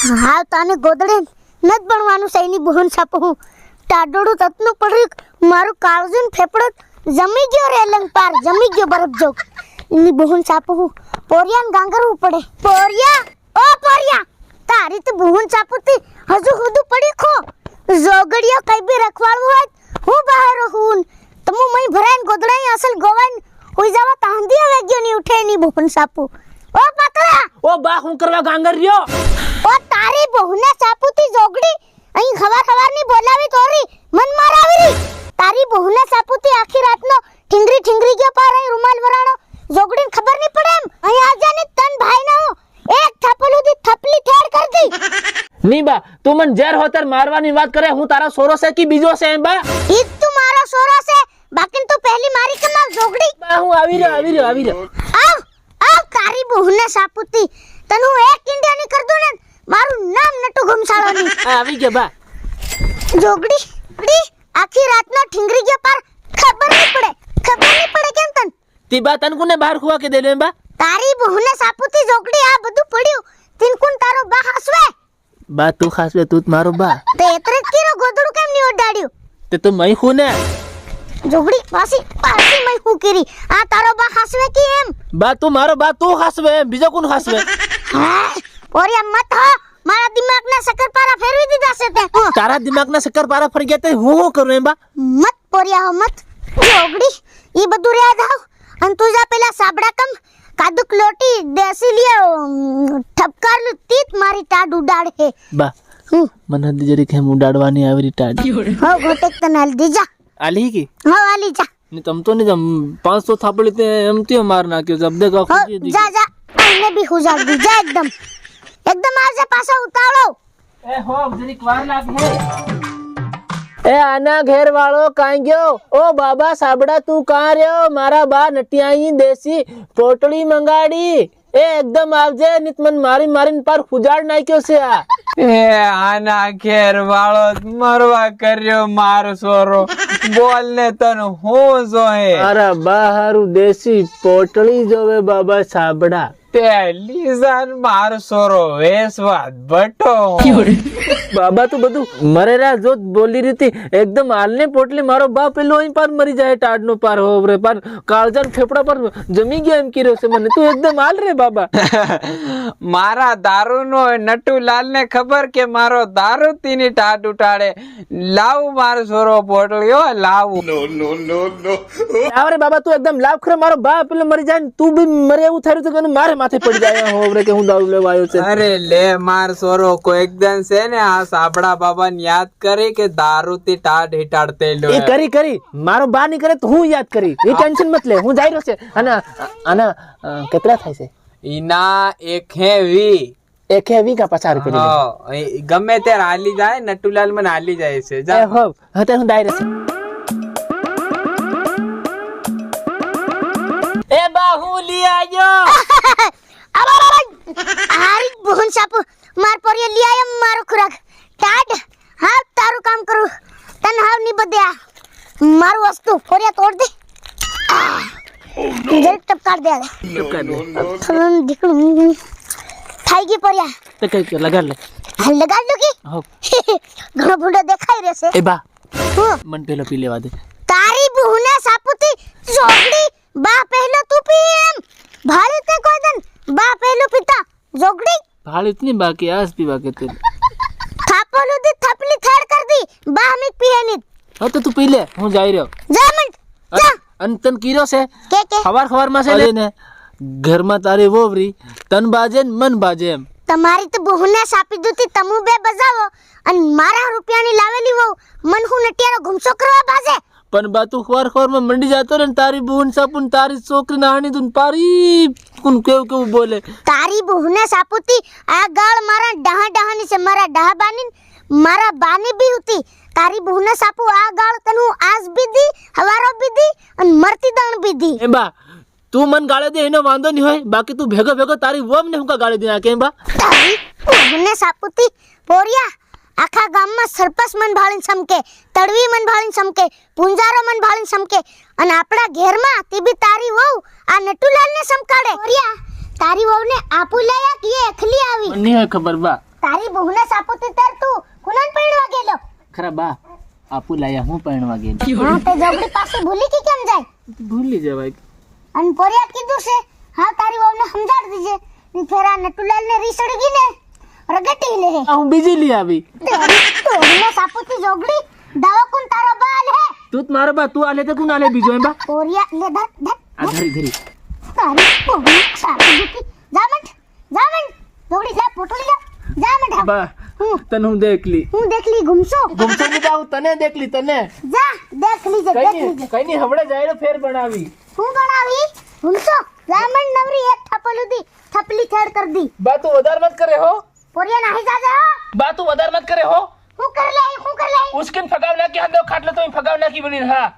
હા તને ગોદડે નત ભણવાનું સૈની બહુન સાપું ટાડોડું તતનું પડ્યું મારું કાળજું ફેફડો જમી ગયો રેલંગ પાર, જમી ગયો બરફ જોક. એની બહુન સાપું પોરિયાન ગાંગરવું પડે. પોરિયા? ઓ પોરિયા! તારી તો બહુન સાપુતી હજુ હુદું પડી ખો. જોગડિયો કઈ બી રખવાડવું હોય હું બહાર હું તમુ મય ભરાઈન ગોદડાઈ અસલ ગોવાન હોઈ જાવા તાંધી આવે ગયો ની ઉઠે ની બહુન સાપુ ઓ પાતળા ઓ બા, હું કરવા ગાંગર રહ્યો? ઓ તારી બહુને સાપુતી જોગડી. અહીં ખવાર ખવારની બોલાવી તોરી મન મારાવી રી તારી બહુને સાપુતી આખી રાતનો ઠીંગરી ઠીંગરી ગયો પાર અહીં રૂમાલ વરાણો. જોગડીને ખબર નહીં પડે એમ. અહીં આવજા ને તન ભાઈ ના હો એક થપલ દી થપલી ઠેર કર દી. ની બા તું મને ઝેર હોતર મારવાની વાત કરે હું તારા સોરો છે કે બીજો છે એમ બા? ઈ તું મારો સોરો છે. બાકી તું પહેલી મારી કમાલ જોગડી? બા હું આવી રહ્યો આવી રહ્યો આવી રહ્યો. આવ આવ તારી બહુને સાપુતી. તને હું એક ઇન્ડિયાની કર દઉં ને મારું નામ નટુ ઘુમસાળોની. આ આવી ગયા બા. જોગડી ડી આખી રાતના ઠીંગરી ગયા પર ખબર નહીં પડે. ખબર નહીં પડે કેમ તન? તી બા તન કોને બહાર ખુવા કે દેલો એમ બા? તારી બહુને સાપુતી જોગડી આ બધું પડ્યું. તિનકુન તારો બા હસવે? બા તું ખાસ બે તું મારો બા. તે એતરે કીરો ગોદડું કેમ નહીં ઓડાડ્યું તે તો મઈ હું ને. જોગડી પાસી પાસી મય હું કરી. આ તારો બા હસવે કે એમ? બા તું મારો બા તું ખાસવે બીજો કોણ ખાસવે હા ઓરિયા મત હો મારા દિમાગના શકરપારા ફેરવી દીધા છે તે હું. તારા દિમાગના શક્કર પારા ફરી ગયા તો હું શું કરું એમ બા મત પોરિયા હો મત જોગડી ઈ બધું રે જાવ અને તું જા પેલા સાબડા કમ કાદુક લોટી દેસી લિયો ઠપકારલું તીત મારી ટાડ ઉડાડ હે બા હું મને હજી જરીક એમ ઉડાડવાની આવી રી ટાડી હો ગોટેક તને હાલ દી જા આલી કી હો આલી જા ને તમ તો નહીં પાંચસો થાપડી તે એમ ત્યો માર નાખ્યો જબ દેખા હો ખુશી દી જા જા આને બી હુજાડ દી જા એકદમ એકદમ આવજે પાછો ઉતાવળો. એ હો જરીક વાર લાગે. એ આના ઘેર વાળો કાઈ ગયો? ઓ બાબા સાબડા તું કાં રહ્યો? મારા બા નટિયાઈ દેશી પોટળી મંગાડી. એ એકદમ આવજે નિત મન મારી મારીને પર ઉજાડ નાખ્યો છે આ. એ આના ઘેર વાળો મરવા કર્યો મારો સોરો. બોલ ને તન હું જોહે? મારા બા હારું દેશી પોટળી જોવે બાબા સાબડા. તે લીઝાન મારો સોરો વેસવા બટો. બાબા તું બધું મરેરા જો બોલી રીતી એકદમ હાલને પોટલી મારો બાપ પેલો અહીં પાર મરી જાય ટાડ નો પાર હોવરે પાર કાળજા ફેફડા પર જમી ગયા એમ કર્યો છે મને. તું એકદમ હાલ રે બાબા. મારા દારૂ નો નટુલાલ ને ખબર કે મારો દારૂ તીની ટાટ ઉટાડે? લાવ મારો સોરો પોટલ્યો લાવું. આવરે બાબા તું એકદમ લાવ ખરે મારો બાપ પેલો મરી જાય તું બી મરે એવું થયું તો કે મારે માથે પડી જાય હોવરે કે હું દારૂ લેવા આવ્યો છે. અરે લે માર સોરો કોઈક દન છે ને આ સાબડા બાબા ને યાદ કરી કે દારૂ થી ટાઢ હિટાડતે લો એ કરી કરી. મારો બા કરે તો હું યાદ કરી. એ ટેન્શન મત લે. હું જઈ રહ્યો છે. અને અને કેટલા થાય છે? ઈના એક હે વી. એક વી કા પચાસ રૂપિયા હા, ગમે ત્યારે હાલી જાય નટુલાલ મને હાલી જાય છે. હો હતે હું ડાયરેક્ટ એ બાહુ લી આવ્યો હારી બહુન સાપુ માર પોરિયો લઈ આયો મારો ખોરાક ટાટ હા તારું કામ કરું તને હાવની બધ્યા મારું વસ્તુ પોરિયા તોડ દે જરીક ટપકાર દે થોડું દીકરું થઈ ગઈ પોરિયા તો કઈ કઈ લગાડ લે હાલ લગાડ દો કે હો ઘણો ભૂંડો દેખાઈ રહેશે એ બા હું મન પેલો પી લેવા દે તારી બહુને સાપુતી જોગડી બા પહેલો તું પી એમ ભાળી તે કોઈ દન બા પહેલું પિતા જોગડી? ભાળ ઇતની બાકી આજ પીવા કે તે થાપોલું દી થપલી થડ કર દી બા મિક પીએની હા તો તું પી લે હું જઈ રહ્યો. જા મન જા. અને તન કીરો છે? કે કે? ખવાર ખવારમાં છે ને ઘરમાં તારી વોવરી તન બાજે ને મન બાજે એમ. તમારી તો બહુને સાપી દૂતી તમુ બે બજાવો. અને મારા રૂપિયાની લાવેલી વહુ મન હું નટિયાનો ગુમસો કરવા બાજે. પણ બા તું ખવાર ખવારમાં મંડી જાતો ને તારી બુન સાપુન તારી છોકરી નાહણી તું પારી કુન કેવું કેવું બોલે? તારી બહુને સાપુતી આ ગાળ મારા ડહા ડહાની છે મારા ડહા બાની મારા બાની બી હતી. તારી બહુને સાપુ આ ગાળ તને આજ બીધી હવારો બીધી અને મરતી દાણ બીધી એ બા તું મન ગાળે દે એનો વાંધો નહીં હોય. બાકી તું ભેગો ભેગો તારી વોમ ને હું કા ગાળી દે આ કેમ બા? તારી બહુને સાપુતી પોરિયા આખા ગામમાં સરપસ મન ભાળીને સમકે તડવી મન ભાળીને સમકે પુંજારો મન ભાળીને સમકે અને આપણા ઘેરમાં તે બી તારી વહુ આ નટુલાલને સમકાડે ઓરિયા તારી વહુને આપુ લાયા કે એકલી આવી. મને નહીં ખબર બા. તારી બહુને સાપુતી તાર તું કુનાન પૈણવા ગેલો ખરા બા. આપુ લાયા હું પરણવા ગેલો હા તે જબડી પાસે ભૂલી કે કેમ જાય? ભૂલી જવાય. અન પોરિયા કીધું છે હા તારી વહુને સમજાડ દીજે ની ફેરા નટુલાલને રીસડગી રીસડી ને રગટી લે. હું બીજી લઈ આવી. તોડીને સાપુતી જોગડી દાવા કોણ તારો બાલ હે તું મારો બા તું આલે તો કોણ આલે બીજો એમ બા? ઓરિયા લે ધર ધર આ ધરી ધરી. તારી બહુ સાપુતી જામંડ જામંડ જોગડી લે પોટલી લે જામંડ હા બા તને હું દેખલી. હું દેખલી ગુમસો ગુમસો ની હું તને દેખલી તને. જા દેખલી જે દેખલી કઈ ની હમણે જાયરો ફેર બનાવી. હું બનાવી? ગુમસો જામંડ નવરી એક થપલ ઉધી થપલી છેડ કર દી. બા તું વધાર મત કરે હો. પોરિયા નાહી જાજે. હો બા તું વધાર મત કરે હો. હું કર લે હું કર લે ઉસ્કિન ફગાવ નાખી હાથ ખાટલો તો ફગાવ નાખી બની હા.